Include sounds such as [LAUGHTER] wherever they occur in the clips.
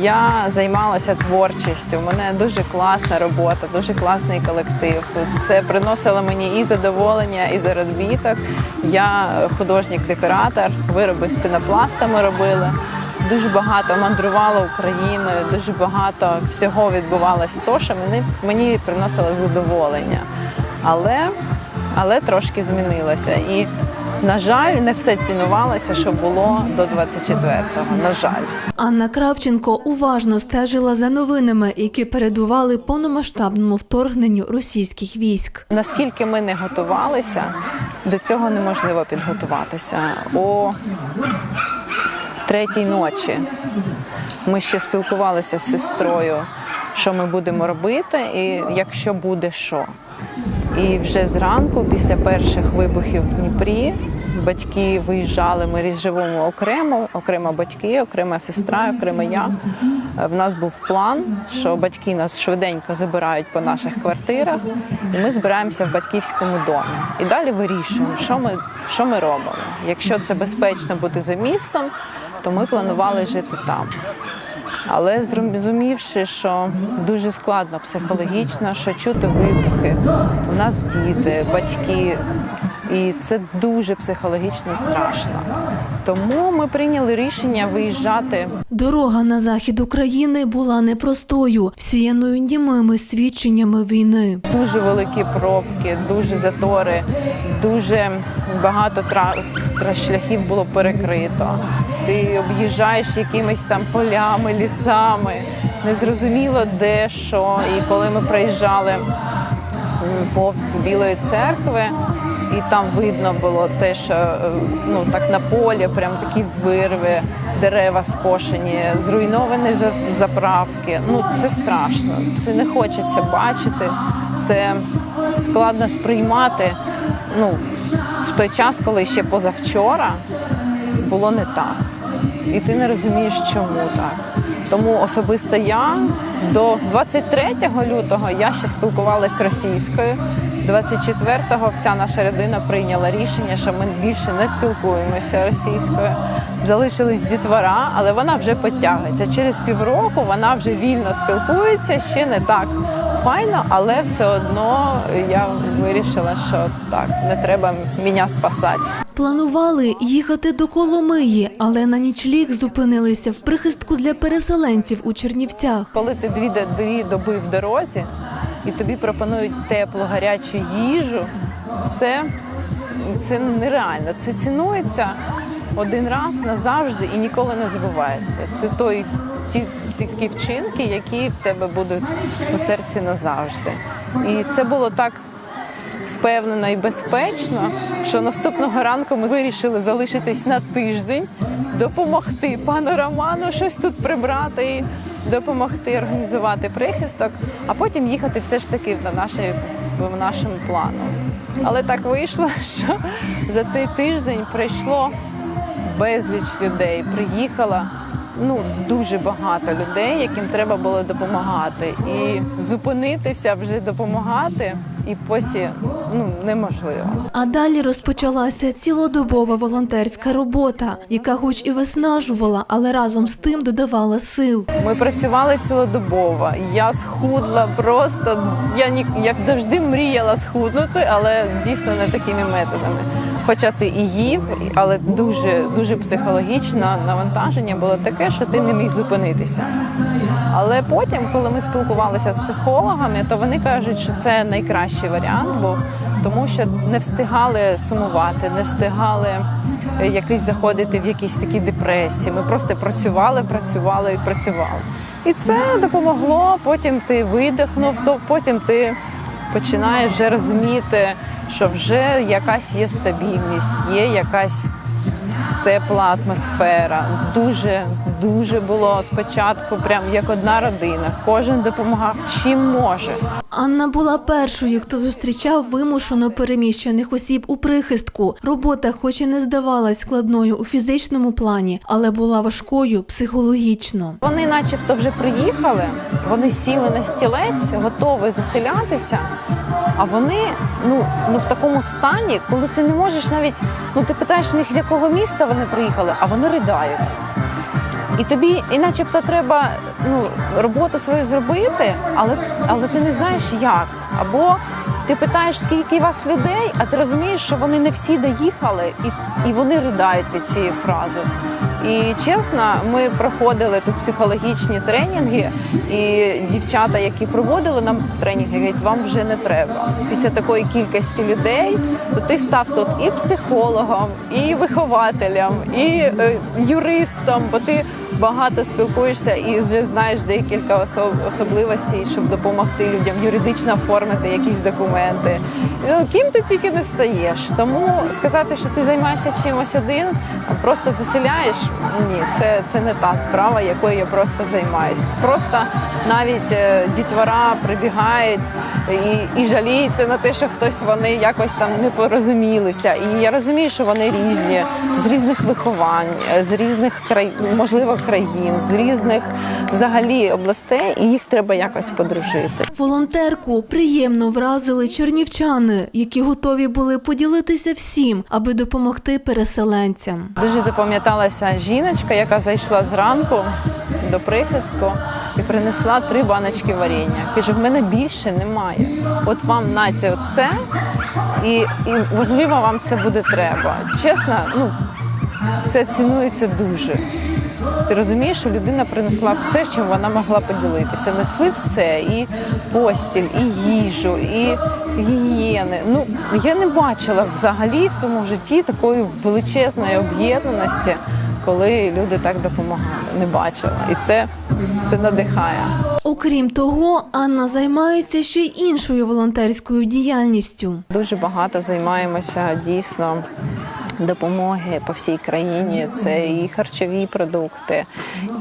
Я займалася творчістю. У мене дуже класна робота, дуже класний колектив. Це приносило мені і задоволення, і заробіток. Я художник-декоратор, вироби з пінопластами робила. Дуже багато мандрувала Україною, дуже багато всього відбувалось то, що мені, мені приносило задоволення. Але, але трошки змінилося. І, на жаль, не все цінувалося, що було до 24-го. На жаль. Анна Кравченко уважно стежила за новинами, які передували повномасштабному вторгненню російських військ. Наскільки ми не готувалися, до цього неможливо підготуватися. О третій ночі ми ще спілкувалися з сестрою, що ми будемо робити, і якщо буде що. І вже зранку, після перших вибухів в Дніпрі, батьки виїжджали. Ми живемо окремо, окремо батьки, окрема сестра, окремо я. Е, В нас був план, що батьки нас швиденько забирають по наших квартирах, і ми збираємося в батьківському домі. І далі вирішуємо, що ми, що ми робимо. Якщо це безпечно бути за містом, то ми планували жити там. Але зрозумівши, що дуже складно психологічно, що чути вибухи, у нас діти, батьки, і це дуже психологічно страшно. Тому ми прийняли рішення виїжджати Дорога на захід України була непростою, всіяною німими свідченнями війни. дуже великі пробки, дуже затори, дуже багато тра- шляхів було перекрито. Ти об'їжджаєш якимись там полями, лісами, незрозуміло де що. І коли ми проїжджали повз Білої церкви, і там видно було те, що е, ну так на полі, прям такі вирви, дерева скошені, зруйновані заправки. Ну це страшно. Це не хочеться бачити. Це складно сприймати. Ну в той час, коли ще позавчора було не так. І ти не розумієш, чому так. Тому особисто я до 23 лютого я ще спілкувалася російською. 24-го вся наша родина прийняла рішення, що ми більше не спілкуємося російською. Залишились дітвора, але вона вже підтягується. Через півроку вона вже вільно спілкується, ще не так файно, але все одно я вирішила, що так, не треба мене спасати. Планували їхати до Коломиї, але на нічліг зупинилися в прихистку для переселенців у Чернівцях. Коли ти дві, дві доби в дорозі і тобі пропонують теплу гарячу їжу, це, це нереально. Це цінується один раз назавжди і ніколи не забувається. Це той ті такі вчинки, які в тебе будуть у серці назавжди. І це було так впевнено і безпечно, що наступного ранку ми вирішили залишитись на тиждень, допомогти пану Роману щось тут прибрати і допомогти організувати прихисток, а потім їхати все ж таки на наші, в нашому плану. Але так вийшло, [LAUGHS] що за цей тиждень прийшло безліч людей. Приїхало ну дуже багато людей, яким треба було допомагати. І зупинитися вже допомагати, і посі ну неможливо. А далі розпочалася цілодобова волонтерська робота, яка хоч і виснажувала, але разом з тим додавала сил. Ми працювали цілодобово. Я схудла просто. Я ні я завжди мріяла схуднути, але дійсно не такими методами. Хоча ти і їв, але дуже дуже психологічно навантаження було таке, що ти не міг зупинитися. Але потім, коли ми спілкувалися з психологами, то вони кажуть, що це найкращий варіант був, тому що не встигали сумувати, не встигали якось заходити в якісь такі депресії. Ми просто працювали, працювали і працювали. І це допомогло. Потім ти видихнув, то потім ти починаєш вже розуміти, що вже якась є стабільність, є якась тепла атмосфера. Дуже дуже було спочатку, прям як одна родина. Кожен допомагав чим може. Анна була першою, хто зустрічав вимушено переміщених осіб у прихистку. Робота, хоч і не здавалась складною у фізичному плані, але була важкою психологічно. Вони, начебто, вже приїхали, вони сіли на стілець, готові заселятися. А вони ну, ну в такому стані, коли ти не можеш навіть, ну ти питаєш в них, з якого міста вони приїхали, а вони ридають. і тобі, і начебто, треба ну, роботу свою зробити, але, але ти не знаєш як. Або ти питаєш, скільки у вас людей, а ти розумієш, що вони не всі доїхали, і, і вони riдають від цієї фрази. І чесно, ми проходили тут психологічні тренінги, і дівчата, які проводили нам тренінги, говорять, вам вже не треба. Після такої кількості людей, то ти став тут і психологом, і вихователем, і е, юристом, бо ти багато спілкуєшся і вже знаєш декілька осо- особливостей, щоб допомогти людям юридично оформити якісь документи. Ну, Ким ти тільки не стаєш. Тому сказати, що ти займаєшся чимось один, а просто заселяєш, ні, це, це не та справа, якою я просто займаюся. Просто навіть е, дітвора прибігають і, і жаліються на те, що хтось вони якось там не порозумілися. І я розумію, що вони різні, з різних виховань, з різних край, можливо, країн, з різних взагалі областей, і їх треба якось подружити. Волонтерку приємно вразили чернівчани, які готові були поділитися всім, аби допомогти переселенцям. Дуже запам'яталася жіночка, яка зайшла зранку до прихистку і принесла три баночки варення. Каже, в мене більше немає. От вам нате оце, і, і можливо вам це буде треба. Чесно, ну це цінується дуже. Ти розумієш, що людина принесла все, чим вона могла поділитися. Несли все, і постіль, і їжу, і гігієни. Ну я не бачила взагалі в своєму житті такої величезної об'єднаності, коли люди так допомагали. Не бачила. І це, це надихає. Окрім того, Анна займається ще й іншою волонтерською діяльністю. Дуже багато займаємося дійсно допомоги по всій країні. Це і харчові продукти,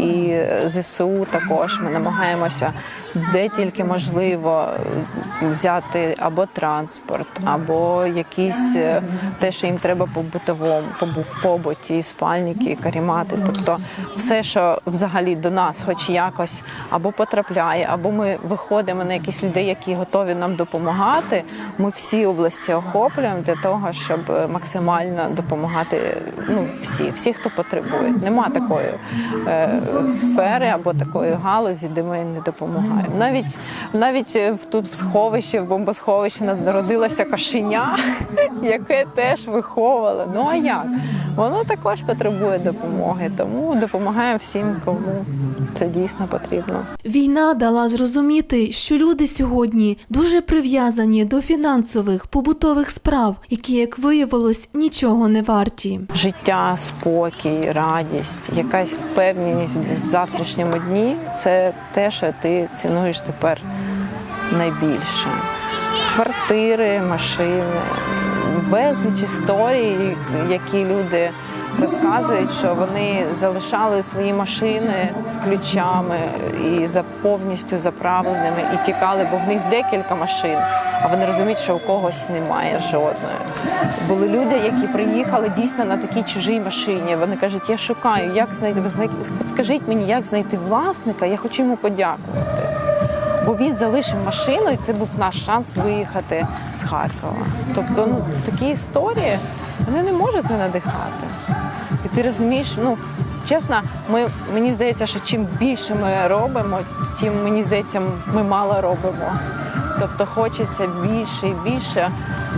і ЗСУ також. Ми намагаємося де тільки можливо взяти або транспорт, або якісь е, те, що їм треба по бутовому, в побуті, спальники, карімати. Тобто все, що взагалі до нас, хоч якось або потрапляє, або ми виходимо на якісь людей, які готові нам допомагати. Ми всі області охоплюємо для того, щоб максимально допомагати. Ну всі, всі, хто потребує. Нема такої е, сфери або такої галузі, де ми не допомагаємо. Навіть навіть е, тут в сховищі, в бомбосховищі народилося кошеня, [LAUGHS] яке теж виховували. Ну а як? Воно також потребує допомоги, тому допомагаємо всім, кому це дійсно потрібно. Війна дала зрозуміти, що люди сьогодні дуже прив'язані до фінансових побутових справ, які, як виявилось, нічого не варті. Життя, спокій, радість, якась впевненість в завтрашньому дні це те, що ти цінуєш тепер найбільше. Квартири, машини, безліч історій, які люди розказують, що вони залишали свої машини з ключами і за повністю заправленими і тікали, бо в них декілька машин, а вони розуміють, що у когось немає жодної. Були люди, які приїхали дійсно на такій чужій машині. Вони кажуть, я шукаю, як знайти. Підкажіть мені, як знайти власника, я хочу йому подякувати. Бо він залишив машину, і це був наш шанс виїхати з Харкова. Тобто, ну такі історії вони не можуть не надихати. І ти розумієш, ну чесно, ми мені здається, що чим більше ми робимо, тим мені здається, ми мало робимо. Тобто хочеться більше і більше,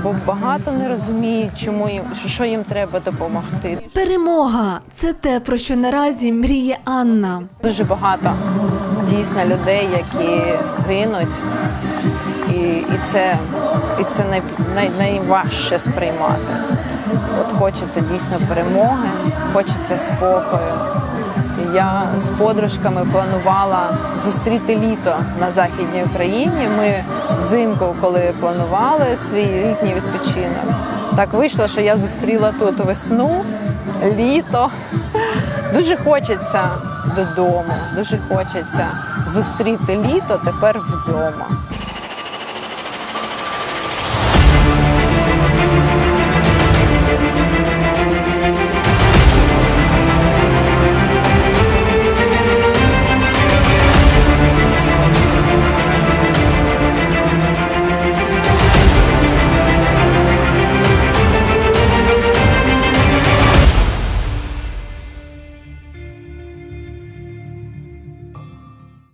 бо багато не розуміють, чому їм що- їм треба допомогти. Перемога це те, про що наразі мріє Анна. Дуже багато дійсно людей, які гинуть, і, і це, і це най, най, найважче сприймати. От хочеться дійсно перемоги, хочеться спокою. Я з подружками планувала зустріти літо на західній Україні. Ми взимку, коли планували свій літній відпочинок, так вийшло, що я зустріла тут весну, літо. Дуже хочеться додому, дуже хочеться зустріти літо тепер вдома.